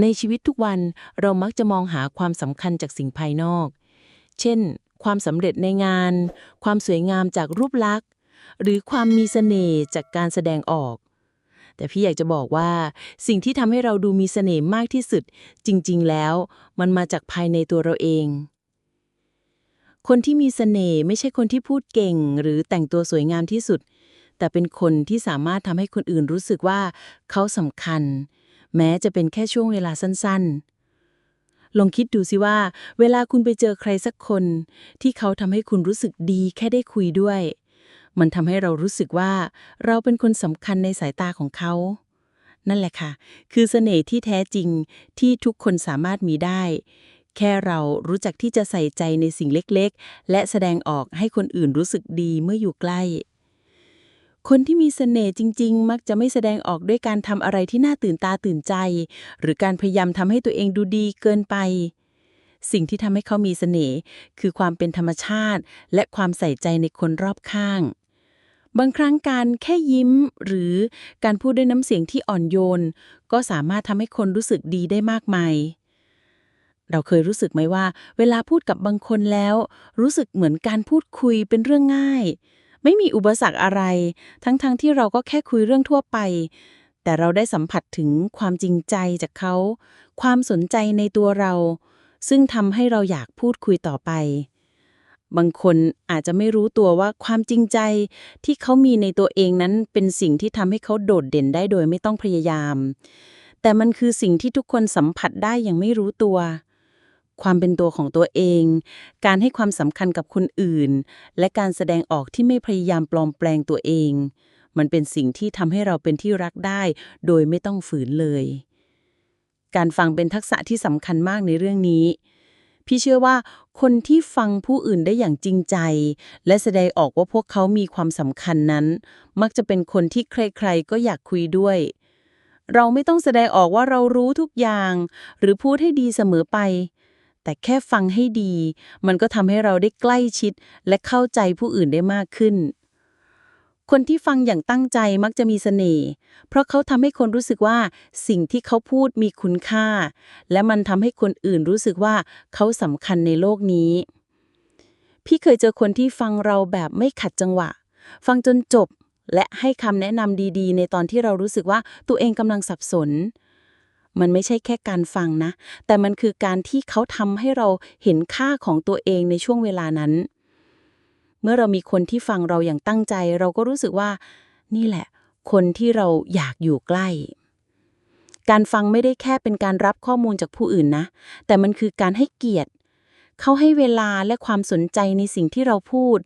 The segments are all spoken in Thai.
ในชีวิตทุกวันเรามักจะมองหาความสำคัญจากสิ่งภายนอก เช่น ความสำเร็จในงาน ความสวยงามจากรูปลักษณ์ หรือความมีเสน่ห์จากการแสดงออก แต่พี่อยากจะบอกว่าสิ่งที่ทำให้เราดูมีเสน่ห์มากที่สุด จริง ๆ แล้ว มันมาจากภายในตัวเราเอง คนที่มีเสน่ห์ไม่ใช่คนที่พูดเก่ง หรือแต่งตัวสวยงามที่สุด แต่เป็นคนที่สามารถทำให้คนอื่นรู้สึกว่าเขาสำคัญ แม้จะเป็นแค่ช่วงเวลาสั้นๆ ลองคิดดูสิว่า เวลาคุณไปเจอใครสักคน ที่เขาทำให้คุณรู้สึกดีแค่ได้คุยด้วย มันทำให้เรารู้สึกว่า เราเป็นคนสำคัญในสายตาของเขา นั่นแหละค่ะ คือเสน่ห์ที่แท้จริงที่ทุกคนสามารถมีได้ แค่เรารู้จักที่จะใส่ใจในสิ่งเล็กๆ และแสดงออกให้คนอื่นรู้สึกดีเมื่ออยู่ใกล้ คนที่มีเสน่ห์จริง ๆ มักจะไม่แสดงออกด้วยการทำอะไรที่น่าตื่นตาตื่นใจ หรือการพยายามทำให้ตัวเองดูดีเกินไป สิ่งที่ทำให้เขามีเสน่ห์คือความเป็นธรรมชาติ และความใส่ใจในคนรอบข้าง บางครั้งการแค่ยิ้ม หรือการพูดด้วยน้ำเสียงที่อ่อนโยน ก็สามารถทำให้คนรู้สึกดีได้มากมายเราเคยรู้สึกไหมว่า เวลาพูดกับบางคนแล้ว รู้สึกเหมือนการพูดคุยเป็นเรื่องง่าย ไม่มีอุปสรรคอะไร ทั้งๆทที่เราก็แค่คุยเรื่องทั่วไป แต่เราได้สัมผัสถึงความจริงใจจากเขา ความสนใจในตัวเรา ซึ่งทำให้เราอยากพูดคุยต่อไป บางคนอาจจะไม่รู้ตัวว่าความจริงใจที่เขามีในตัวเองนั้นเป็นสิ่งที่ทำให้เขาโดดเด่นได้โดยไม่ต้องพยายาม แต่มันคือสิ่งที่ทุกคนสัมผัสได้อย่างไม่รู้ตัว ความเป็นตัวของตัวเอง การให้ความสำคัญกับคนอื่น และการแสดงออกที่ไม่พยายามปลอมแปลงตัวเอง มันเป็นสิ่งที่ทำให้เราเป็นที่รักได้ โดยไม่ต้องฝืนเลย การฟังเป็นทักษะที่สำคัญมากในเรื่องนี้ พี่เชื่อว่าคนที่ฟังผู้อื่นได้อย่างจริงใจ และแสดงออกว่าพวกเขามีความสำคัญนั้น มักจะเป็นคนที่ใครๆก็อยากคุยด้วยเราไม่ต้องแสดงออกว่าเรารู้ทุกอย่าง หรือพูดให้ดีเสมอไป แต่แค่ฟังให้ดี มันก็ทำให้เราได้ใกล้ชิด และเข้าใจผู้อื่นได้มากขึ้น คนที่ฟังอย่างตั้งใจมักจะมีเสน่ห์ เพราะเขาทำให้คนรู้สึกว่าสิ่งที่เขาพูดมีคุณค่า และมันทำให้คนอื่นรู้สึกว่าเขาสำคัญในโลกนี้ พี่เคยเจอคนที่ฟังเราแบบไม่ขัดจังหวะ ฟังจนจบและให้คำแนะนำดี ๆ ในตอนที่เรารู้สึกว่าตัวเองกำลังสับสน มันไม่ใช่แค่การฟังนะ แต่มันคือการที่เขาทำให้เราเห็นค่าของตัวเองในช่วงเวลานั้น เมื่อเรามีคนที่ฟังเราอย่างตั้งใจ เราก็รู้สึกว่า นี่แหละ คนที่เราอยากอยู่ใกล้ การฟังไม่ได้แค่เป็นการรับข้อมูลจากผู้อื่นนะ แต่มันคือการให้เกียรติ เขาให้เวลาและความสนใจในสิ่งที่เราพูด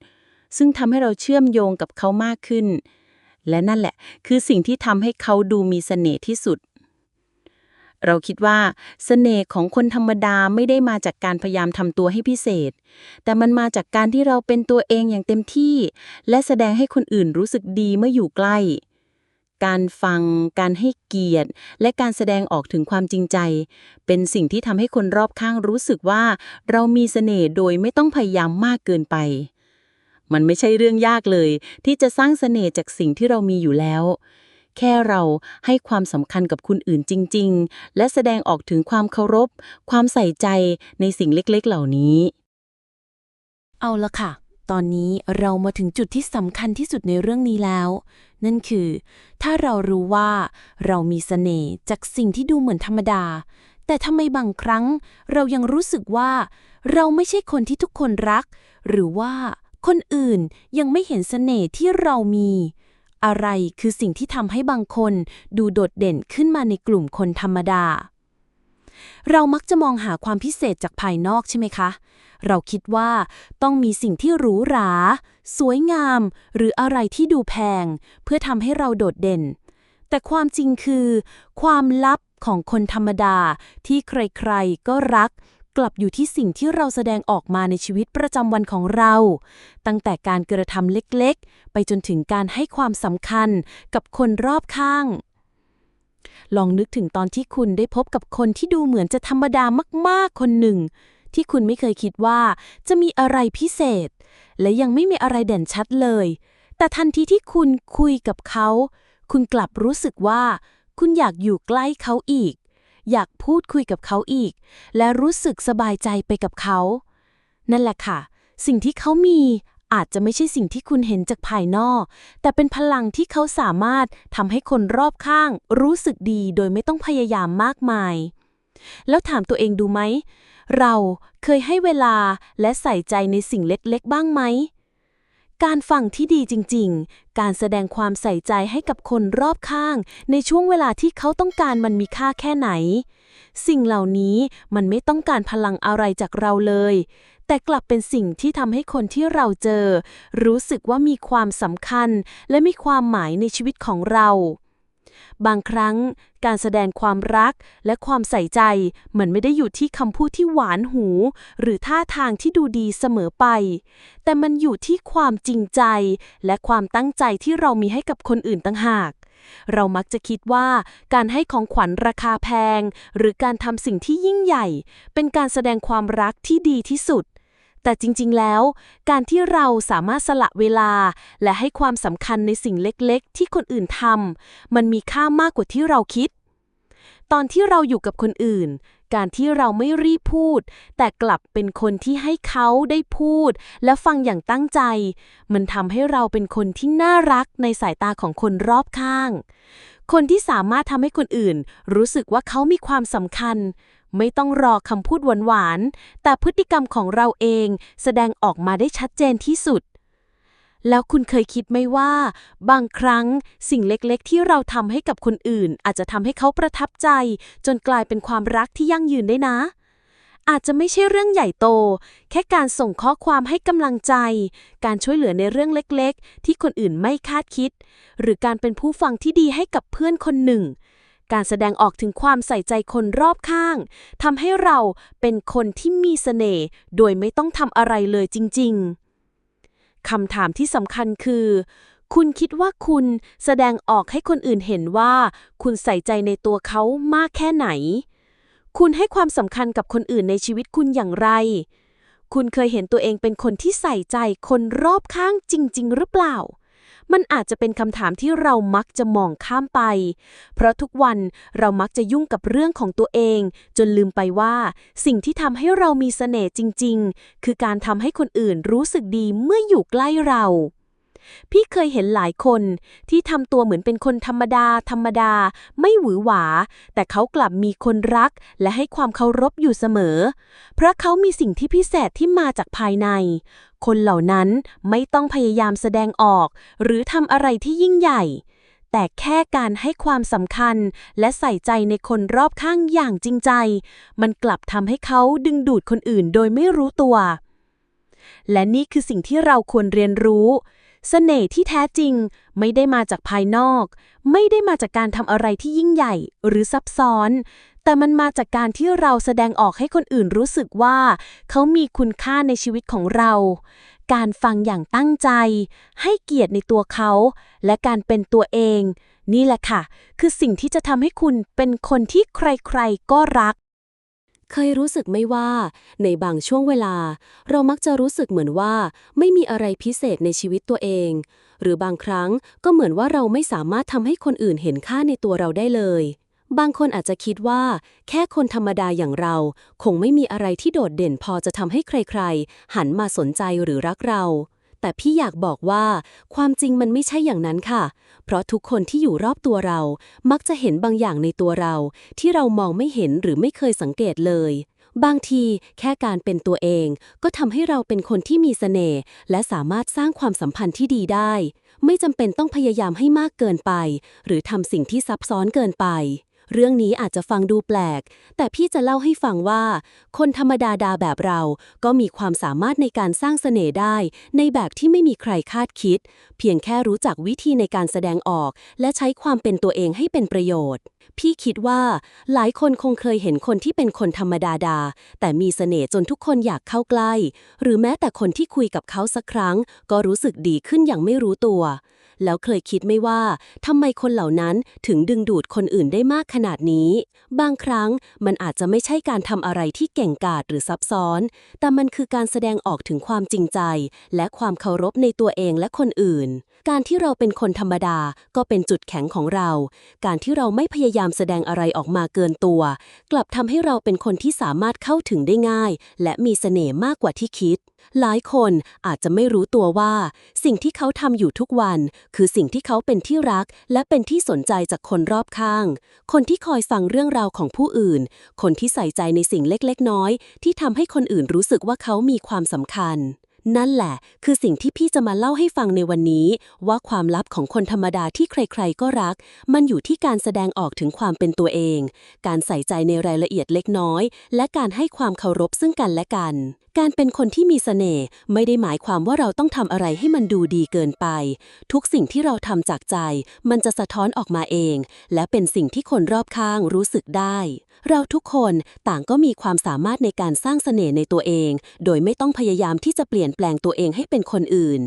ซึ่งทำให้เราเชื่อมโยงกับเขามากขึ้น และนั่นแหละ คือสิ่งที่ทำให้เขาดูมีเสน่ห์ที่สุด เราคิดว่าเสน่ห์ของคนธรรมดาไม่ได้มาจากการพยายามทำตัวให้พิเศษ แต่มันมาจากการที่เราเป็นตัวเองอย่างเต็มที่ และแสดงให้คนอื่นรู้สึกดีเมื่ออยู่ใกล้ การฟัง การให้เกียรติ และการแสดงออกถึงความจริงใจ เป็นสิ่งที่ทำให้คนรอบข้างรู้สึกว่า เรามีเสน่ห์โดยไม่ต้องพยายามมากเกินไป มันไม่ใช่เรื่องยากเลย ที่จะสร้างเสน่ห์จากสิ่งที่เรามีอยู่แล้ว แค่เราให้ความสำคัญกับคนอื่นจริง ๆ และแสดงออกถึงความเคารพ ความใส่ใจในสิ่งเล็กๆ เหล่านี้ เอาละค่ะ ตอนนี้เรามาถึงจุดที่สำคัญที่สุดในเรื่องนี้แล้ว นั่นคือ ถ้าเรารู้ว่าเรามีเสน่ห์จากสิ่งที่ดูเหมือนธรรมดา แต่ทำไมบางครั้ง เรายังรู้สึกว่า เราไม่ใช่คนที่ทุกคนรัก หรือว่าคนอื่นยังไม่เห็นเสน่ห์ที่เรามี อะไรคือสิ่งที่ทำให้บางคนดูโดดเด่นขึ้นมาในกลุ่มคนธรรมดา เรามักจะมองหาความพิเศษจากภายนอกใช่ไหมคะ เราคิดว่าต้องมีสิ่งที่หรูหรา สวยงาม หรืออะไรที่ดูแพง เพื่อทำให้เราโดดเด่น แต่ความจริงคือ ความลับของคนธรรมดาที่ใครๆก็รัก กลับอยู่ที่สิ่งที่เราแสดงออกมาในชีวิตประจำวันของเรา ตั้งแต่การกระทำเล็กๆ ไปจนถึงการให้ความสำคัญกับคนรอบข้าง ลองนึกถึงตอนที่คุณได้พบกับคนที่ดูเหมือนจะธรรมดามากๆคนหนึ่ง ที่คุณไม่เคยคิดว่าจะมีอะไรพิเศษ และยังไม่มีอะไรเด่นชัดเลย แต่ทันทีที่คุณคุยกับเขา คุณกลับรู้สึกว่า คุณอยากอยู่ใกล้เขาอีก อยากพูดคุยกับเขาอีก และรู้สึกสบายใจไปกับเขา นั่นแหละค่ะ สิ่งที่เขามีอาจจะไม่ใช่สิ่งที่คุณเห็นจากภายนอก แต่เป็นพลังที่เขาสามารถทำให้คนรอบข้าง รู้สึกดีโดยไม่ต้องพยายามมากมาย แล้วถามตัวเองดูไหม เราเคยให้เวลาและใส่ใจในสิ่งเล็กๆ บ้างไหม การฟังที่ดีจริง ๆ การแสดงความใส่ใจให้กับคนรอบข้าง ในช่วงเวลาที่เขาต้องการมันมีค่าแค่ไหน สิ่งเหล่านี้มันไม่ต้องการพลังอะไรจากเราเลย แต่กลับเป็นสิ่งที่ทำให้คนที่เราเจอ รู้สึกว่ามีความสำคัญ และมีความหมายในชีวิตของเรา บางครั้งการแสดงความรักและความใส่ใจ มันไม่ได้อยู่ที่คำพูดที่หวานหู หรือท่าทางที่ดูดีเสมอไป แต่มันอยู่ที่ความจริงใจ และความตั้งใจที่เรามีให้กับคนอื่นต่างหากเรามักจะคิดว่าการให้ของขวัญราคาแพง หรือการทำสิ่งที่ยิ่งใหญ่ เป็นการแสดงความรักที่ดีที่สุด แต่จริงๆแล้ว การที่เราสามารถสละเวลา และให้ความสำคัญในสิ่งเล็กๆ ที่คนอื่นทำมันมีค่ามากกว่าที่เราคิด ตอนที่เราอยู่กับคนอื่น การที่เราไม่รีบพูด แต่กลับเป็นคนที่ให้เขาได้พูด และฟังอย่างตั้งใจ มันทำให้เราเป็นคนที่น่ารักในสายตาของคนรอบข้าง คนที่สามารถทำให้คนอื่น รู้สึกว่าเขามีความสำคัญ ไม่ต้องรอคำพูดหวานๆ แต่พฤติกรรมของเราเองแสดงออกมาได้ชัดเจนที่สุด แล้วคุณเคยคิดไหมว่า บางครั้งสิ่งเล็กๆ ที่เราทำให้กับคนอื่น อาจจะทำให้เขาประทับใจ จนกลายเป็นความรักที่ยั่งยืนได้นะ อาจจะไม่ใช่เรื่องใหญ่โต แค่การส่งข้อความให้กำลังใจ การช่วยเหลือในเรื่องเล็กๆ ที่คนอื่นไม่คาดคิด หรือการเป็นผู้ฟังที่ดีให้กับเพื่อนคนหนึ่ง การแสดงออกถึงความใส่ใจคนรอบข้างทำให้เราเป็นคนที่มีเสน่ห์โดยไม่ต้องทำอะไรเลยจริง ๆคำถามที่สำคัญคือ คุณคิดว่าคุณแสดงออกให้คนอื่นเห็นว่า คุณใส่ใจในตัวเขามากแค่ไหน คุณให้ความสำคัญกับคนอื่นในชีวิตคุณอย่างไร คุณเคยเห็นตัวเองเป็นคนที่ใส่ใจคนรอบข้างจริง ๆ หรือเปล่า มันอาจจะเป็นคำถามที่เรามักจะมองข้ามไป เพราะทุกวันเรามักจะยุ่งกับเรื่องของตัวเอง จนลืมไปว่า สิ่งที่ทำให้เรามีเสน่ห์จริง ๆ คือการทำให้คนอื่นรู้สึกดีเมื่ออยู่ใกล้เรา พี่เคยเห็นหลายคนที่ทำตัวเหมือนเป็นคนธรรมดา ธรรมดา ไม่หวือหวา แต่เขากลับมีคนรัก และให้ความเคารพอยู่เสมอ เพราะเขามีสิ่งที่พิเศษที่มาจากภายใน คนเหล่านั้นไม่ต้องพยายามแสดงออก หรือทำอะไรที่ยิ่งใหญ่ แต่แค่การให้ความสำคัญและใส่ใจในคนรอบข้างอย่างจริงใจ มันกลับทำให้เขาดึงดูดคนอื่นโดยไม่รู้ตัวและนี่คือสิ่งที่เราควรเรียนรู้ เสน่ห์ที่แท้จริงไม่ได้มาจากภายนอก ไม่ได้มาจากการทำอะไรที่ยิ่งใหญ่หรือซับซ้อน แต่มันมาจากการที่เราแสดงออกให้คนอื่นรู้สึกว่า เขามีคุณค่าในชีวิตของเรา การฟังอย่างตั้งใจ ให้เกียรติในตัวเขา และการเป็นตัวเอง นี่แหละค่ะ คือสิ่งที่จะทำให้คุณเป็นคนที่ใครๆก็รัก เคยรู้สึกไหม่ว่า ในบางช่วงเวลา เรามักจะรู้สึกเหมือนว่า ไม่มีอะไรพิเศษในชีวิตตัวเอง หรือบางครั้งก็เหมือนว่าเราไม่สามารถทำให้คนอื่นเห็นค่าในตัวเราได้เลย บางคนอาจจะคิดว่า แค่คนธรรมดาอย่างเรา คงไม่มีอะไรที่โดดเด่นพอจะทำให้ใครๆ หันมาสนใจหรือรักเรา แต่พี่อยากบอกว่า ความจริงมันไม่ใช่อย่างนั้นค่ะ เพราะทุกคนที่อยู่รอบตัวเรา มักจะเห็นบางอย่างในตัวเรา ที่เรามองไม่เห็นหรือไม่เคยสังเกตเลย บางทีแค่การเป็นตัวเอง ก็ทำให้เราเป็นคนที่มีเสน่ห์และสามารถสร้างความสัมพันธ์ที่ดีได้ ไม่จำเป็นต้องพยายามให้มากเกินไป หรือทำสิ่งที่ซับซ้อนเกินไป เรื่องนี้อาจจะฟังดูแปลก แต่พี่จะเล่าให้ฟังว่า คนธรรมดาดาแบบเราก็มีความสามารถในการสร้างเสน่ห์ได้ ในแบบที่ไม่มีใครคาดคิด เพียงแค่รู้จักวิธีในการแสดงออก และใช้ความเป็นตัวเองให้เป็นประโยชน์ พี่คิดว่า หลายคนคงเคยเห็นคนที่เป็นคนธรรมดาดา แต่มีเสน่ห์จนทุกคนอยากเข้าใกล้ หรือแม้แต่คนที่คุยกับเขาสักครั้ง ก็รู้สึกดีขึ้นอย่างไม่รู้ตัว แล้วเคยคิดไม่ว่าทำไมคนเหล่านั้นถึงดึงดูดคนอื่นได้มากขนาดนี้ บางครั้งมันอาจจะไม่ใช่การทำอะไรที่เก่งกาจหรือซับซ้อน แต่มันคือการแสดงออกถึงความจริงใจ และความเคารพในตัวเองและคนอื่นการที่เราเป็นคนธรรมดาก็เป็นจุดแข็งของเรา การที่เราไม่พยายามแสดงอะไรออกมาเกินตัว กลับทำให้เราเป็นคนที่สามารถเข้าถึงได้ง่าย และมีเสน่ห์มากกว่าที่คิด หลายคนอาจจะไม่รู้ตัวว่า สิ่งที่เขาทำอยู่ทุกวัน คือสิ่งที่เขาเป็นที่รัก และเป็นที่สนใจจากคนรอบข้าง คนที่คอยฟังเรื่องราวของผู้อื่น คนที่ใส่ใจในสิ่งเล็กๆ น้อยที่ทำให้คนอื่นรู้สึกว่าเขามีความสำคัญ นั่นแหละ คือสิ่งที่พี่จะมาเล่าให้ฟังในวันนี้ ว่าความลับของคนธรรมดาที่ใครๆก็รัก มันอยู่ที่การแสดงออกถึงความเป็นตัวเอง การใส่ใจในรายละเอียดเล็กน้อย และการให้ความเคารพซึ่งกันและกันการเป็นคนที่มีเสน่ห์ไม่ได้หมายความว่าเราต้องทำอะไรให้มันดูดีเกินไป ทุกสิ่งที่เราทำจากใจ มันจะสะท้อนออกมาเอง และเป็นสิ่งที่คนรอบข้างรู้สึกได้ เราทุกคนต่างก็มีความสามารถในการสร้างเสน่ห์ในตัวเอง โดยไม่ต้องพยายามที่จะเปลี่ยนแปลงตัวเองให้เป็นคนอื่น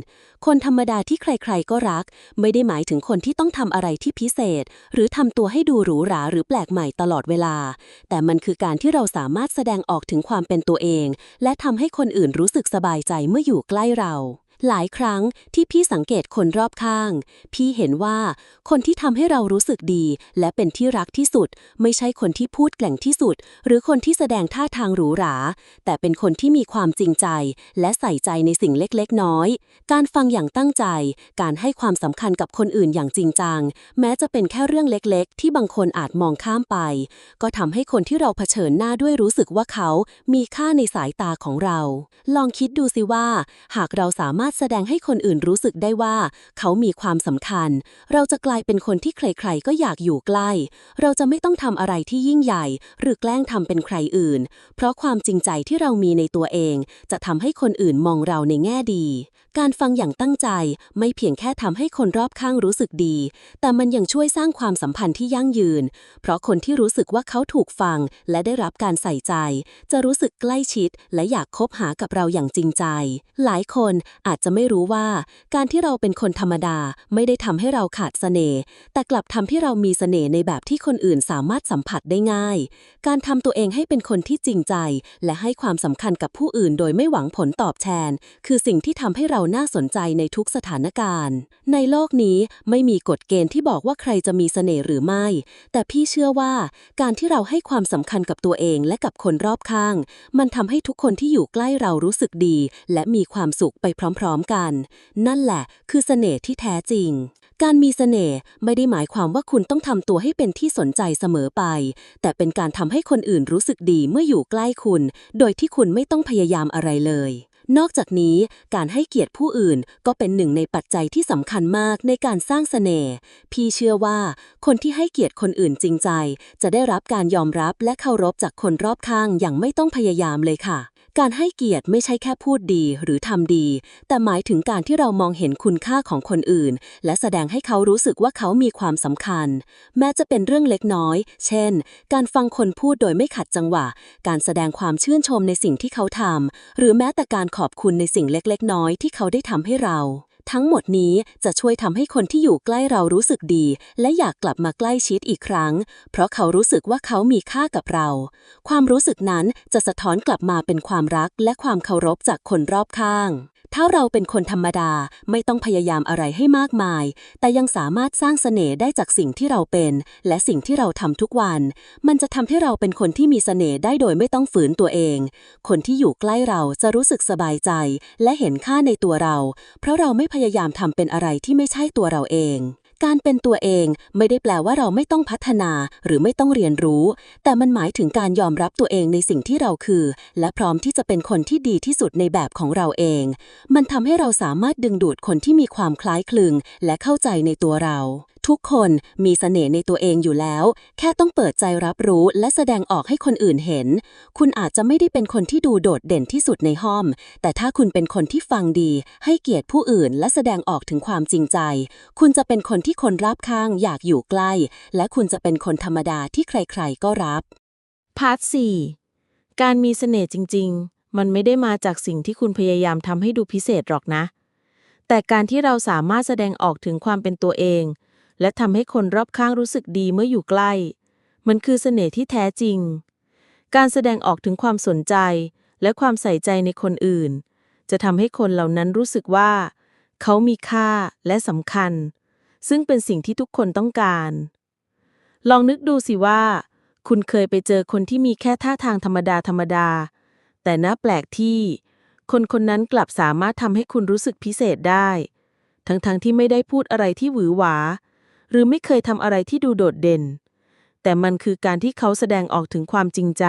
คนธรรมดาที่ใครๆก็รัก ไม่ได้หมายถึงคนที่ต้องทำอะไรที่พิเศษ หรือทำตัวให้ดูหรูหราหรือแปลกใหม่ตลอดเวลา แต่มันคือการที่เราสามารถแสดงออกถึงความเป็นตัวเอง และทำให้คนอื่นรู้สึกสบายใจเมื่ออยู่ใกล้เรา หลายครั้งที่พี่สังเกตคนรอบข้าง พี่เห็นว่าคนที่ทำให้เรารู้สึกดี และเป็นที่รักที่สุด ไม่ใช่คนที่พูดแกล่งที่สุด หรือคนที่แสดงท่าทางหรูหรา แต่เป็นคนที่มีความจริงใจ และใส่ใจในสิ่งเล็กๆ น้อย การฟังอย่างตั้งใจ การให้ความสำคัญกับคนอื่นอย่างจริงจัง แม้จะเป็นแค่เรื่องเล็กๆ ที่บางคนอาจมองข้ามไป ก็ทำให้คนที่เราเผชิญหน้าด้วยรู้สึกว่าเขา มีค่าในสายตาของเรา ลองคิดดูสิว่า หากเราสามารถแสดงให้คนอื่นรู้สึกได้ว่า เขามีความสำคัญ เราจะกลายเป็นคนที่ใครๆก็อยากอยู่ใกล้ เราจะไม่ต้องทำอะไรที่ยิ่งใหญ่ หรือแกล้งทำเป็นใครอื่น เพราะความจริงใจที่เรามีในตัวเอง จะทำให้คนอื่นมองเราในแง่ดี การฟังอย่างตั้งใจไม่เพียงแค่ทำให้คนรอบข้างรู้สึกดี แต่มันยังช่วยสร้างความสัมพันธ์ที่ยั่งยืน เพราะคนที่รู้สึกว่าเขาถูกฟัง และได้รับการใส่ใจ จะรู้สึกใกล้ชิด และอยากคบหากับเราอย่างจริงใจ หลายคนอาจจะไม่รู้ว่า การที่เราเป็นคนธรรมดาไม่ได้ทำให้เราขาดเสน่ห์แต่กลับทำให้เรามีเสน่ห์ในแบบที่คนอื่นสามารถสัมผัสได้ง่าย การทำตัวเองให้เป็นคนที่จริงใจ และให้ความสำคัญกับผู้อื่นโดยไม่หวังผลตอบแทน คือสิ่งที่ทำให้เราน่าสนใจในทุกสถานการณ์ ในโลกนี้ไม่มีกฎเกณฑ์ที่บอกว่าใครจะมีเสน่ห์หรือไม่ แต่พี่เชื่อว่า การที่เราให้ความสำคัญกับตัวเองและกับคนรอบข้าง มันทำให้ทุกคนที่อยู่ใกล้เรารู้สึกดี และมีความสุขไปพร้อมๆกัน นั่นแหละคือเสน่ห์ที่แท้จริง การมีเสน่ห์ไม่ได้หมายความว่าคุณต้องทำตัวให้เป็นที่สนใจเสมอไป แต่เป็นการทำให้คนอื่นรู้สึกดีเมื่ออยู่ใกล้คุณ โดยที่คุณไม่ต้องพยายามอะไรเลย นอกจากนี้การให้เกียรติผู้อื่นก็เป็นหนึ่งในปัจจัยที่สำคัญมากในการสร้างเสน่ห์พี่เชื่อว่า คนที่ให้เกียรติคนอื่นจริงใจ จะได้รับการยอมรับและเคารพจากคนรอบข้างอย่างไม่ต้องพยายามเลยค่ะ การให้เกียรติไม่ใช่แค่พูดดีหรือทำดี แต่หมายถึงการที่เรามองเห็นคุณค่าของคนอื่น และแสดงให้เขารู้สึกว่าเขามีความสำคัญ แม้จะเป็นเรื่องเล็กน้อย เช่น การฟังคนพูดโดยไม่ขัดจังหวะ การแสดงความชื่นชมในสิ่งที่เขาทำหรือแม้แต่การขอบคุณในสิ่งเล็กๆ น้อยที่เขาได้ทำให้เรา ทั้งหมดนี้จะช่วยทำให้คนที่อยู่ใกล้เรารู้สึกดี และอยากกลับมาใกล้ชิดอีกครั้ง เพราะเขารู้สึกว่าเขามีค่ากับเรา ความรู้สึกนั้นจะสะท้อนกลับมาเป็นความรักและความเคารพจากคนรอบข้าง ถ้าเราเป็นคนธรรมดาไม่ต้องพยายามอะไรให้มากมาย แต่ยังสามารถสร้างเสน่ห์ได้จากสิ่งที่เราเป็น และสิ่งที่เราทำทุกวัน มันจะทำให้เราเป็นคนที่มีเสน่ห์ได้โดยไม่ต้องฝืนตัวเอง คนที่อยู่ใกล้เราจะรู้สึกสบายใจ และเห็นค่าในตัวเรา เพราะเราไม่พยายามทำเป็นอะไรที่ไม่ใช่ตัวเราเอง การเป็นตัวเองไม่ได้แปลว่าเราไม่ต้องพัฒนาหรือไม่ต้องเรียนรู้ แต่มันหมายถึงการยอมรับตัวเองในสิ่งที่เราคือ และพร้อมที่จะเป็นคนที่ดีที่สุดในแบบของเราเอง มันทำให้เราสามารถดึงดูดคนที่มีความคล้ายคลึง และเข้าใจในตัวเราทุกคนมีเสน่ห์ในตัวเองอยู่แล้ว แค่ต้องเปิดใจรับรู้และแสดงออกให้คนอื่นเห็น คุณอาจจะไม่ได้เป็นคนที่ดูโดดเด่นที่สุดในห้องแต่ถ้าคุณเป็นคนที่ฟังดี ให้เกียรติผู้อื่น และแสดงออกถึงความจริงใจ คุณจะเป็นคนที่คนรอบข้างอยากอยู่ใกล้ และคุณจะเป็นคนธรรมดาที่ใครๆก็รับพาร์ท4การมีเสน่ห์จริง ๆ มันไม่ได้มาจากสิ่งที่คุณพยายามทำให้ดูพิเศษหรอกนะ แต่การที่เราสามารถแสดงออกถึงความเป็นตัวเอง และทำให้คนรอบข้างรู้สึกดีเมื่ออยู่ใกล้ มันคือเสน่ห์ที่แท้จริง การแสดงออกถึงความสนใจ และความใส่ใจในคนอื่น จะทำให้คนเหล่านั้นรู้สึกว่า เขามีค่าและสำคัญ ซึ่งเป็นสิ่งที่ทุกคนต้องการ ลองนึกดูสิว่า คุณเคยไปเจอคนที่มีแค่ท่าทางธรรมดาธรรมดา แต่น่าแปลกที่คนคนนั้นกลับสามารถทำให้คุณรู้สึกพิเศษได้ ทั้งๆทที่ไม่ได้พูดอะไรที่หวือหวา หรือไม่เคยทำอะไรที่ดูโดดเด่น แต่มันคือการที่เขาแสดงออกถึงความจริงใจ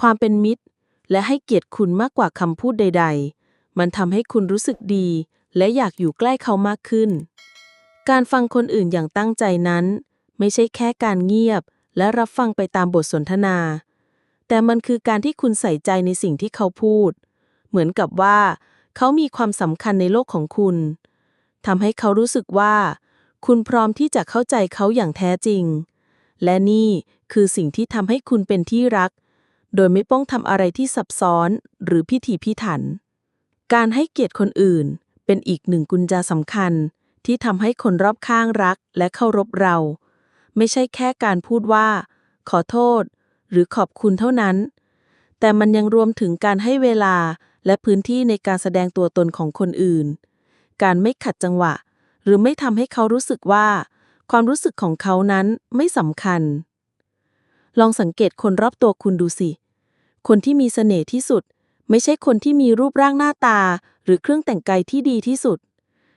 ความเป็นมิตร และให้เกียรติคุณมากกว่าคำพูดใด ๆ มันทำให้คุณรู้สึกดี และอยากอยู่ใกล้เขามากขึ้น การฟังคนอื่นอย่างตั้งใจนั้น ไม่ใช่แค่การเงียบ และรับฟังไปตามบทสนทนา แต่มันคือการที่คุณใส่ใจในสิ่งที่เขาพูด เหมือนกับว่า เขามีความสำคัญในโลกของคุณทำให้เขารู้สึกว่า คุณพร้อมที่จะเข้าใจเขาอย่างแท้จริง และนี่คือสิ่งที่ทำให้คุณเป็นที่รัก โดยไม่ต้องทำอะไรที่ซับซ้อนหรือพิถีพิถัน การให้เกียรติคนอื่น เป็นอีกหนึ่งกุญแจสำคัญ ที่ทำให้คนรอบข้างรักและเคารพเรา ไม่ใช่แค่การพูดว่า ขอโทษ หรือขอบคุณเท่านั้น แต่มันยังรวมถึงการให้เวลาและพื้นที่ในการแสดงตัวตนของคนอื่น การไม่ขัดจังหวะ หรือไม่ทำให้เขารู้สึกว่า ความรู้สึกของเขานั้นไม่สำคัญ ลองสังเกตคนรอบตัวคุณดูสิ คนที่มีเสน่ห์ที่สุด ไม่ใช่คนที่มีรูปร่างหน้าตา หรือเครื่องแต่งกายที่ดีที่สุด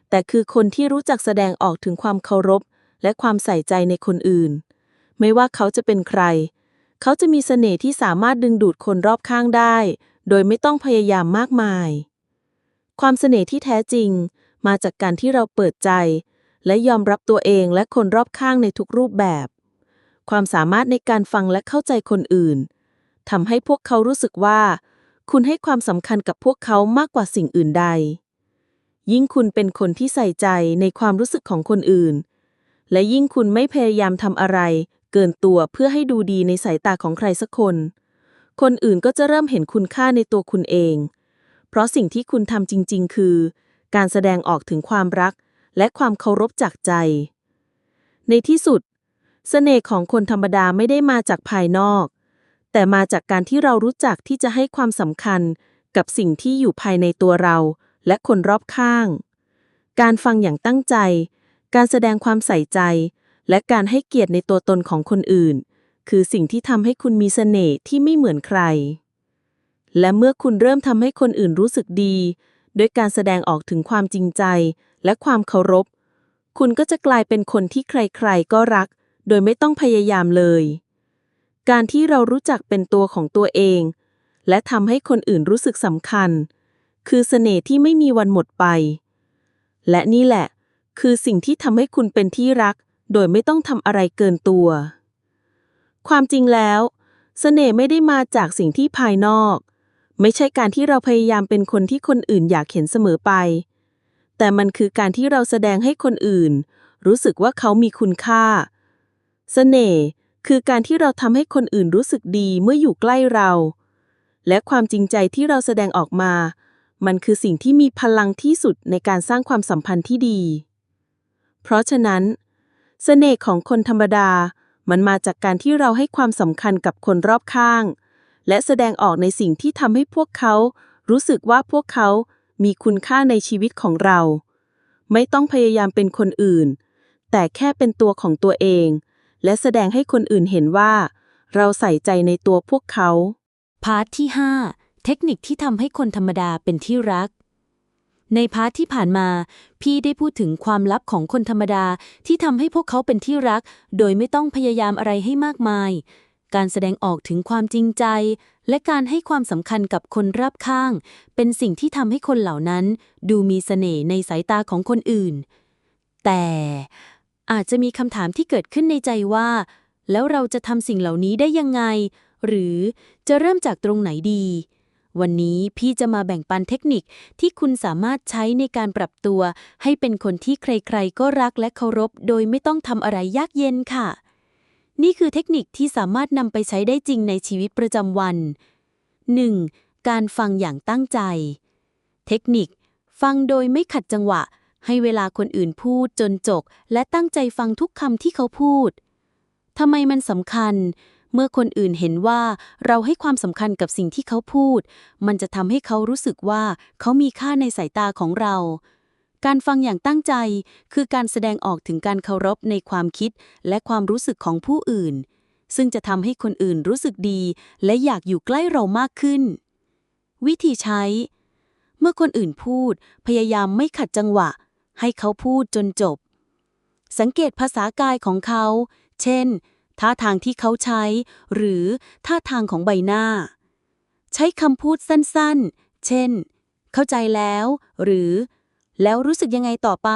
แต่คือคนที่รู้จักแสดงออกถึงความเคารพ และความใส่ใจในคนอื่น ไม่ว่าเขาจะเป็นใคร เขาจะมีเสน่ห์ที่สามารถดึงดูดคนรอบข้างได้ โดยไม่ต้องพยายามมากมาย ความเสน่ห์ที่แท้จริง มาจากการที่เราเปิดใจ และยอมรับตัวเองและคนรอบข้างในทุกรูปแบบ ความสามารถในการฟังและเข้าใจคนอื่นทำให้พวกเขารู้สึกว่า คุณให้ความสำคัญกับพวกเขามากกว่าสิ่งอื่นใด ยิ่งคุณเป็นคนที่ใส่ใจในความรู้สึกของคนอื่น และยิ่งคุณไม่พยายามทำอะไร เกินตัวเพื่อให้ดูดีในสายตาของใครสักคน คนอื่นก็จะเริ่มเห็นคุณค่าในตัวคุณเอง เพราะสิ่งที่คุณทำจริง ๆ คือ การแสดงออกถึงความรัก และความเคารพจากใจ ในที่สุดเสน่ห์ของคนธรรมดาไม่ได้มาจากภายนอก แต่มาจากการที่เรารู้จักที่จะให้ความสำคัญกับสิ่งที่อยู่ภายในตัวเรา และคนรอบข้าง การฟังอย่างตั้งใจ การแสดงความใส่ใจ และการให้เกียรติในตัวตนของคนอื่น คือสิ่งที่ทำให้คุณมีเสน่ห์ที่ไม่เหมือนใคร และเมื่อคุณเริ่มทำให้คนอื่นรู้สึกดี ด้วยการแสดงออกถึงความจริงใจและความเคารพ คุณก็จะกลายเป็นคนที่ใครๆ ก็รัก โดยไม่ต้องพยายามเลย การที่เรารู้จักเป็นตัวของตัวเอง และทำให้คนอื่นรู้สึกสำคัญ คือเสน่ห์ที่ไม่มีวันหมดไป และนี่แหละ คือสิ่งที่ทำให้คุณเป็นที่รัก โดยไม่ต้องทำอะไรเกินตัว ความจริงแล้ว เสน่ห์ไม่ได้มาจากสิ่งที่ภายนอก ไม่ใช่การที่เราพยายามเป็นคนที่คนอื่นอยากเห็นเสมอไป แต่มันคือการที่เราแสดงให้คนอื่น รู้สึกว่าเขามีคุณค่าเสน่ห์คือการที่เราทำให้คนอื่นรู้สึกดีเมื่ออยู่ใกล้เรา และความจริงใจที่เราแสดงออกมา มันคือสิ่งที่มีพลังที่สุดในการสร้างความสัมพันธ์ที่ดี เพราะฉะนั้นเสน่ห์ของคนธรรมดา มันมาจากการที่เราให้ความสำคัญกับคนรอบข้าง และแสดงออกในสิ่งที่ทำให้พวกเขา รู้สึกว่าพวกเขามีคุณค่าในชีวิตของเรา ไม่ต้องพยายามเป็นคนอื่น แต่แค่เป็นตัวของตัวเอง และแสดงให้คนอื่นเห็นว่า เราใส่ใจในตัวพวกเขา พาร์ทที่ 5 เทคนิคที่ทำให้คนธรรมดาเป็นที่รัก ในพาร์ทที่ผ่านมา พี่ได้พูดถึงความลับของคนธรรมดาที่ทำให้พวกเขาเป็นที่รัก โดยไม่ต้องพยายามอะไรให้มากมาย การแสดงออกถึงความจริงใจ และการให้ความสำคัญกับคนรอบข้าง เป็นสิ่งที่ทำให้คนเหล่านั้น ดูมีเสน่ห์ในสายตาของคนอื่น แต่อาจจะมีคำถามที่เกิดขึ้นในใจว่า แล้วเราจะทำสิ่งเหล่านี้ได้ยังไง หรือจะเริ่มจากตรงไหนดี วันนี้พี่จะมาแบ่งปันเทคนิคที่คุณสามารถใช้ในการปรับตัว ให้เป็นคนที่ใครๆ ก็รักและเคารพ โดยไม่ต้องทำอะไรยากเย็นค่ะ นี่คือเทคนิคที่สามารถนำไปใช้ได้จริงในชีวิตประจำวัน 1. การฟังอย่างตั้งใจ เทคนิค ฟังโดยไม่ขัดจังหวะ ให้เวลาคนอื่นพูดจนจบ และตั้งใจฟังทุกคำที่เขาพูดทำไมมันสำคัญ เมื่อคนอื่นเห็นว่าเราให้ความสำคัญกับสิ่งที่เขาพูด มันจะทำให้เขารู้สึกว่าเขามีค่าในสายตาของเรา การฟังอย่างตั้งใจ คือการแสดงออกถึงการเคารพในความคิดและความรู้สึกของผู้อื่น ซึ่งจะทำให้คนอื่นรู้สึกดี และอยากอยู่ใกล้เรามากขึ้น วิธีใช้ เมื่อคนอื่นพูด พยายามไม่ขัดจังหวะ ให้เขาพูดจนจบ สังเกตภาษากายของเขา เช่น ท่าทางที่เขาใช้ หรือท่าทางของใบหน้า ใช้คำพูดสั้นๆ เช่น เข้าใจแล้ว หรือ แล้วรู้สึกยังไงต่อไป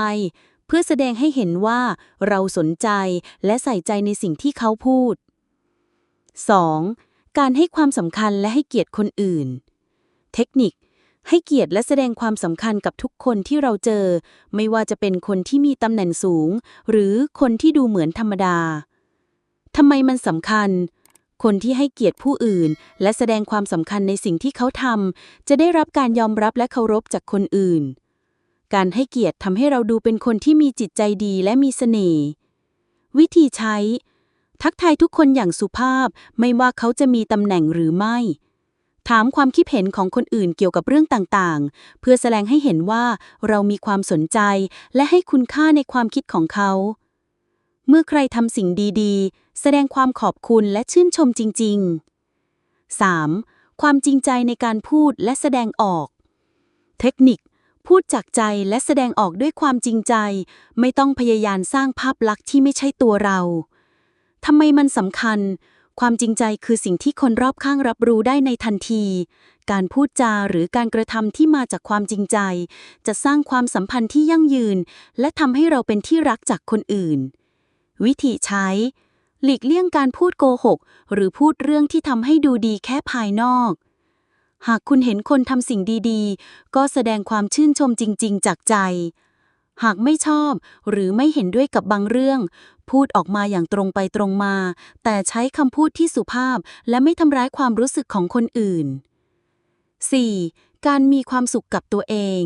เพื่อแสดงให้เห็นว่าเราสนใจและใส่ใจในสิ่งที่เขาพูด 2. การให้ความสำคัญและให้เกียรติคนอื่น เทคนิค ให้เกียรติและแสดงความสำคัญกับทุกคนที่เราเจอ ไม่ว่าจะเป็นคนที่มีตำแหน่งสูง หรือคนที่ดูเหมือนธรรมดาทำไมมันสำคัญ คนที่ให้เกียรติผู้อื่น และแสดงความสำคัญในสิ่งที่เขาทำจะได้รับการยอมรับและเคารพจากคนอื่น การให้เกียรติทำให้เราดูเป็นคนที่มีจิตใจดีและมีเสน่ห์ วิธีใช้ ทักทายทุกคนอย่างสุภาพ ไม่ว่าเขาจะมีตำแหน่งหรือไม่ ถามความคิดเห็นของคนอื่นเกี่ยวกับเรื่องต่างๆ เพื่อแสดงให้เห็นว่าเรามีความสนใจและให้คุณค่าในความคิดของเขา เมื่อใครทำสิ่งดีๆ แสดงความขอบคุณและชื่นชมจริง ๆ 3. ความจริงใจในการพูดและแสดงออก เทคนิค พูดจากใจและแสดงออกด้วยความจริงใจ ไม่ต้องพยายามสร้างภาพลักษณ์ที่ไม่ใช่ตัวเราทำไมมันสำคัญ ความจริงใจคือสิ่งที่คนรอบข้างรับรู้ได้ในทันที การพูดจาหรือการกระทำที่มาจากความจริงใจ จะสร้างความสัมพันธ์ที่ยั่งยืน และทำให้เราเป็นที่รักจากคนอื่น วิธีใช้ หลีกเลี่ยงการพูดโกหก หรือพูดเรื่องที่ทำให้ดูดีแค่ภายนอก หากคุณเห็นคนทำสิ่งดีๆ ก็แสดงความชื่นชมจริง ๆ จากใจ หากไม่ชอบหรือไม่เห็นด้วยกับบางเรื่อง พูดออกมาอย่างตรงไปตรงมา แต่ใช้คำพูดที่สุภาพและไม่ทำร้ายความรู้สึกของคนอื่น 4. การมีความสุขกับตัวเอง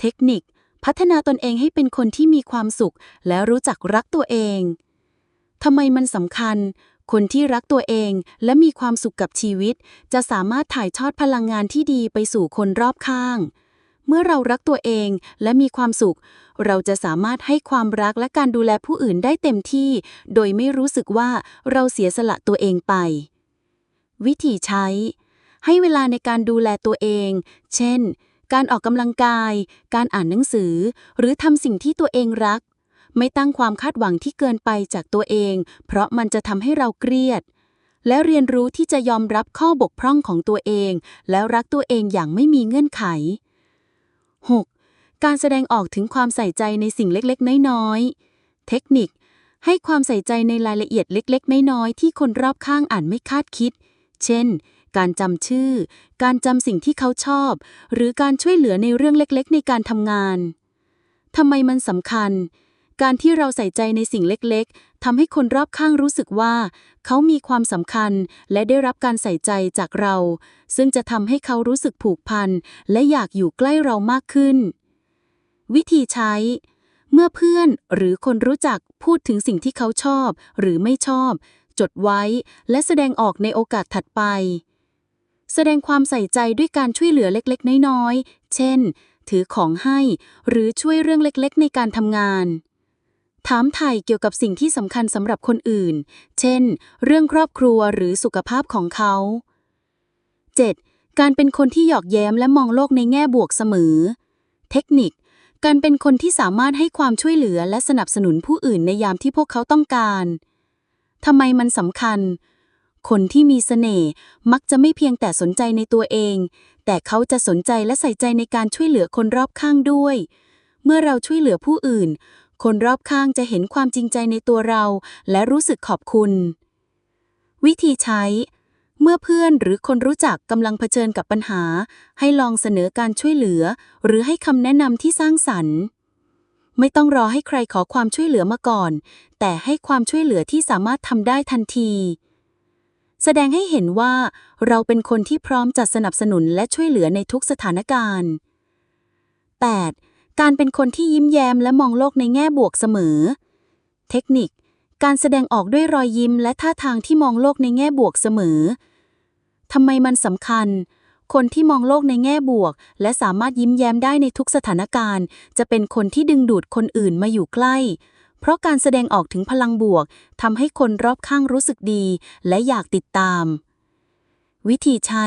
เทคนิค พัฒนาตนเองให้เป็นคนที่มีความสุข และรู้จักรักตัวเองทำไมมันสำคัญ คนที่รักตัวเองและมีความสุขกับชีวิต จะสามารถถ่ายทอดพลังงานที่ดีไปสู่คนรอบข้าง เมื่อเรารักตัวเองและมีความสุข เราจะสามารถให้ความรักและการดูแลผู้อื่นได้เต็มที่ โดยไม่รู้สึกว่าเราเสียสละตัวเองไป วิธีใช้ ให้เวลาในการดูแลตัวเอง เช่น การออกกำลังกาย การอ่านหนังสือ หรือทำสิ่งที่ตัวเองรัก ไม่ตั้งความคาดหวังที่เกินไปจากตัวเอง เพราะมันจะทำให้เราเครียด และเรียนรู้ที่จะยอมรับข้อบกพร่องของตัวเอง แล้วรักตัวเองอย่างไม่มีเงื่อนไข 6. การแสดงออกถึงความใส่ใจในสิ่งเล็กๆ น้อยๆ เทคนิค ให้ความใส่ใจในรายละเอียดเล็กๆ น้อยๆ ที่คนรอบข้างอ่านไม่คาดคิด เช่น การจำชื่อ การจำสิ่งที่เขาชอบ หรือการช่วยเหลือในเรื่องเล็กๆ ในการทำงานทำไมมันสำคัญ การที่เราใส่ใจในสิ่งเล็กๆทำให้คนรอบข้างรู้สึกว่า เขามีความสำคัญและได้รับการใส่ใจจากเรา ซึ่งจะทำให้เขารู้สึกผูกพันและอยากอยู่ใกล้เรามากขึ้น วิธีใช้ เมื่อเพื่อนหรือคนรู้จักพูดถึงสิ่งที่เขาชอบ หรือไม่ชอบ จดไว้ และแสดงออกในโอกาสถัดไป แสดงความใส่ใจด้วยการช่วยเหลือเล็กๆ น้อยๆ เช่น ถือของให้ หรือช่วยเรื่องเล็กๆ ในการทำงาน ถามไถ่เกี่ยวกับสิ่งที่สำคัญสำหรับคนอื่น เช่น เรื่องครอบครัวหรือสุขภาพของเขา 7. การเป็นคนที่หยอกแย้มและมองโลกในแง่บวกเสมอ เทคนิค การเป็นคนที่สามารถให้ความช่วยเหลือและสนับสนุนผู้อื่นในยามที่พวกเขาต้องการทำไมมันสำคัญ คนที่มีเสน่ห์มักจะไม่เพียงแต่สนใจในตัวเอง แต่เขาจะสนใจและใส่ใจในการช่วยเหลือคนรอบข้างด้วย เมื่อเราช่วยเหลือผู้อื่น คนรอบข้างจะเห็นความจริงใจในตัวเรา และรู้สึกขอบคุณ วิธีใช้ เมื่อเพื่อนหรือคนรู้จักกำลังเผชิญกับปัญหา ให้ลองเสนอการช่วยเหลือ หรือให้คำแนะนำที่สร้างสรรค์ไม่ต้องรอให้ใครขอความช่วยเหลือมาก่อน แต่ให้ความช่วยเหลือที่สามารถทำได้ทันที แสดงให้เห็นว่าเราเป็นคนที่พร้อมจะสนับสนุนและช่วยเหลือในทุกสถานการณ์ 8. การเป็นคนที่ยิ้มแย้มและมองโลกในแง่บวกเสมอ เทคนิค การแสดงออกด้วยรอยยิ้มและท่าทางที่มองโลกในแง่บวกเสมอ ทำไมมันสำคัญ คนที่มองโลกในแง่บวก และสามารถยิ้มแย้มได้ในทุกสถานการณ์ จะเป็นคนที่ดึงดูดคนอื่นมาอยู่ใกล้ เพราะการแสดงออกถึงพลังบวกทำให้คนรอบข้างรู้สึกดี และอยากติดตาม วิธีใช้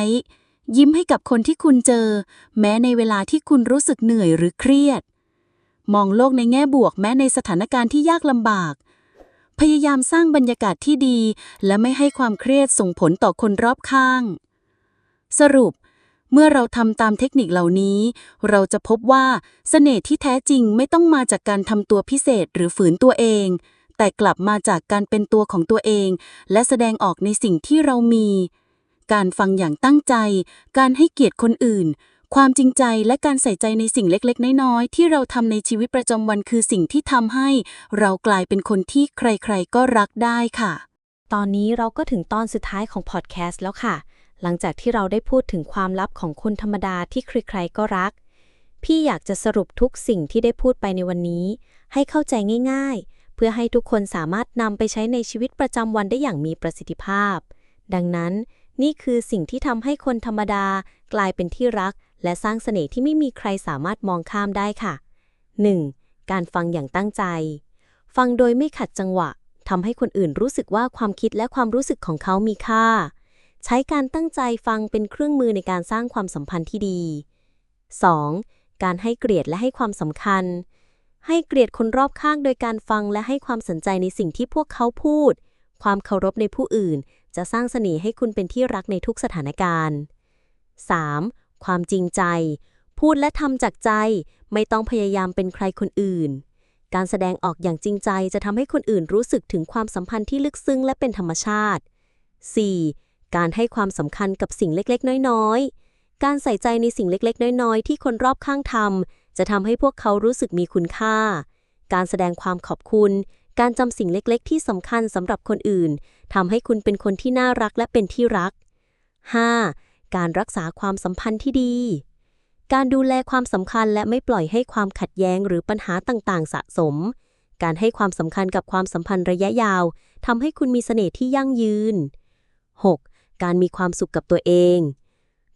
ยิ้มให้กับคนที่คุณเจอ แม้ในเวลาที่คุณรู้สึกเหนื่อยหรือเครียด มองโลกในแง่บวกแม้ในสถานการณ์ที่ยากลำบาก พยายามสร้างบรรยากาศที่ดี และไม่ให้ความเครียดส่งผลต่อคนรอบข้าง สรุป เมื่อเราทำตามเทคนิคเหล่านี้ เราจะพบว่าเสน่ห์ที่แท้จริงไม่ต้องมาจากการทำตัวพิเศษหรือฝืนตัวเองแต่กลับมาจากการเป็นตัวของตัวเอง และแสดงออกในสิ่งที่เรามี การฟังอย่างตั้งใจ การให้เกียรติคนอื่น ความจริงใจและการใส่ใจในสิ่งเล็กๆ น้อยๆ ที่เราทำในชีวิตประจำวันคือสิ่งที่ทำให้ เรากลายเป็นคนที่ใครๆ ก็รักได้ค่ะ ตอนนี้เราก็ถึงตอนสุดท้ายของพอดแคสต์แล้วค่ะ หลังจากที่เราได้พูดถึงความลับของคนธรรมดาที่ใครๆ ก็รัก พี่อยากจะสรุปทุกสิ่งที่ได้พูดไปในวันนี้ ให้เข้าใจง่ายๆเพื่อให้ทุกคนสามารถนำไปใช้ในชีวิตประจำวันได้อย่างมีประสิทธิภาพ ดังนั้น นี่คือสิ่งที่ทำให้คนธรรมดากลายเป็นที่รัก และสร้างเสน่ห์ที่ไม่มีใครสามารถมองข้ามได้ค่ะ 1. การฟังอย่างตั้งใจ ฟังโดยไม่ขัดจังหวะทำให้คนอื่นรู้สึกว่าความคิดและความรู้สึกของเขามีค่า ใช้การตั้งใจฟังเป็นเครื่องมือในการสร้างความสัมพันธ์ที่ดี 2. การให้เกียรติและให้ความสำคัญ ให้เกียรติคนรอบข้างโดยการฟังและให้ความสนใจในสิ่งที่พวกเขาพูด ความเคารพในผู้อื่น จะสร้างเสน่ห์ให้คุณเป็นที่รักในทุกสถานการณ์ 3. ความจริงใจ พูดและทำจากใจ ไม่ต้องพยายามเป็นใครคนอื่น การแสดงออกอย่างจริงใจจะทำให้คนอื่นรู้สึกถึงความสัมพันธ์ที่ลึกซึ้งและเป็นธรรมชาติ 4. การให้ความสำคัญกับสิ่งเล็กๆ น้อยๆ การใส่ใจในสิ่งเล็กๆ น้อยๆ ที่คนรอบข้างทำจะทำให้พวกเขารู้สึกมีคุณค่า การแสดงความขอบคุณ การจำสิ่งเล็กๆ ที่สำคัญสำหรับคนอื่นทำให้คุณเป็นคนที่น่ารักและเป็นที่รัก 5. การรักษาความสัมพันธ์ที่ดี การดูแลความสำคัญและไม่ปล่อยให้ความขัดแย้งหรือปัญหาต่างๆ สะสม การให้ความสำคัญกับความสัมพันธ์ระยะยาวทำให้คุณมีเสน่ห์ที่ยั่งยืน 6. การมีความสุขกับตัวเอง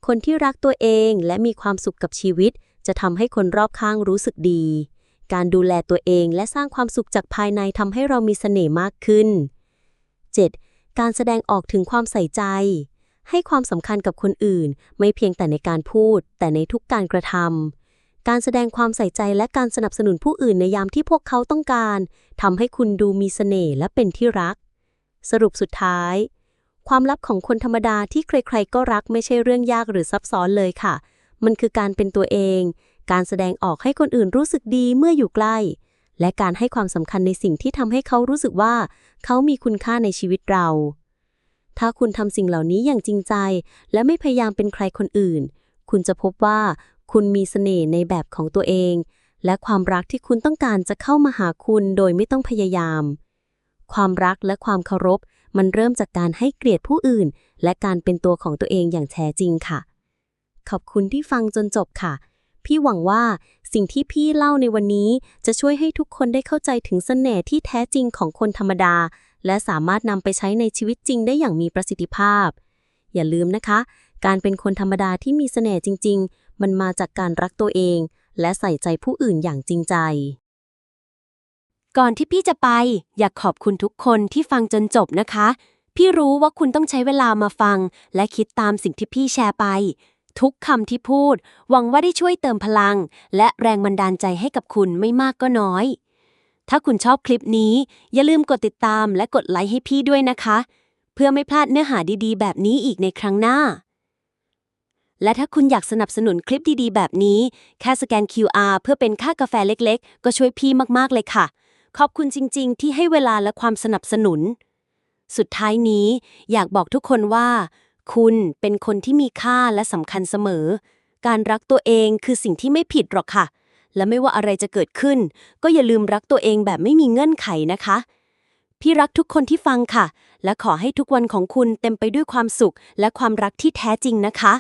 คนที่รักตัวเองและมีความสุขกับชีวิต จะทำให้คนรอบข้างรู้สึกดี การดูแลตัวเอง และสร้างความสุขจากภายในทำให้เรามีเสน่ห์มากขึ้น 7. การแสดงออกถึงความใส่ใจ ให้ความสำคัญกับคนอื่น ไม่เพียงแต่ในการพูด แต่ในทุกการกระทำการแสดงความใส่ใจและการสนับสนุนผู้อื่นในยามที่พวกเขาต้องการทำให้คุณดูมีเสน่ห์และเป็นที่รัก สรุปสุดท้าย ความลับของคนธรรมดาที่ใครๆก็รักไม่ใช่เรื่องยากหรือซับซ้อนเลยค่ะ มันคือการเป็นตัวเอง การแสดงออกให้คนอื่นรู้สึกดีเมื่ออยู่ใกล้ และการให้ความสำคัญในสิ่งที่ทำให้เขารู้สึกว่า เขามีคุณค่าในชีวิตเรา ถ้าคุณทำสิ่งเหล่านี้อย่างจริงใจ และไม่พยายามเป็นใครคนอื่น คุณจะพบว่าคุณมีเสน่ห์ในแบบของตัวเอง และความรักที่คุณต้องการจะเข้ามาหาคุณโดยไม่ต้องพยายาม ความรักและความเคารพ มันเริ่มจากการให้เกียรติผู้อื่น และการเป็นตัวของตัวเองอย่างแท้จริงค่ะ ขอบคุณที่ฟังจนจบค่ะ พี่หวังว่าสิ่งที่พี่เล่าในวันนี้จะช่วยให้ทุกคนได้เข้าใจถึงเสน่ห์ที่แท้จริงของคนธรรมดา และสามารถนำไปใช้ในชีวิตจริงได้อย่างมีประสิทธิภาพ อย่าลืมนะคะ การเป็นคนธรรมดาที่มีเสน่ห์จริง ๆ มันมาจากการรักตัวเอง และใส่ใจผู้อื่นอย่างจริงใจ ก่อนที่พี่จะไป อยากขอบคุณทุกคนที่ฟังจนจบนะคะ พี่รู้ว่าคุณต้องใช้เวลามาฟัง และคิดตามสิ่งที่พี่แชร์ไป ทุกคำที่พูด หวังว่าได้ช่วยเติมพลัง และแรงบันดาลใจให้กับคุณไม่มากก็น้อย ถ้าคุณชอบคลิปนี้ อย่าลืมกดติดตามและกดไลค์ให้พี่ด้วยนะคะ เพื่อไม่พลาดเนื้อหาดีๆ แบบนี้อีกในครั้งหน้า และถ้าคุณอยากสนับสนุนคลิปดีๆ แบบนี้ แค่สแกน QR เพื่อเป็นค่ากาแฟเล็กๆ ก็ช่วยพี่มากๆเลยค่ะ ขอบคุณจริง ๆ ที่ให้เวลาและความสนับสนุน สุดท้ายนี้อยากบอกทุกคนว่า คุณเป็นคนที่มีค่าและสำคัญเสมอ การรักตัวเองคือสิ่งที่ไม่ผิดหรอกค่ะ และไม่ว่าอะไรจะเกิดขึ้น ก็อย่าลืมรักตัวเองแบบไม่มีเงื่อนไขนะคะ พี่รักทุกคนที่ฟังค่ะ และขอให้ทุกวันของคุณเต็มไปด้วยความสุขและความรักที่แท้จริงนะคะ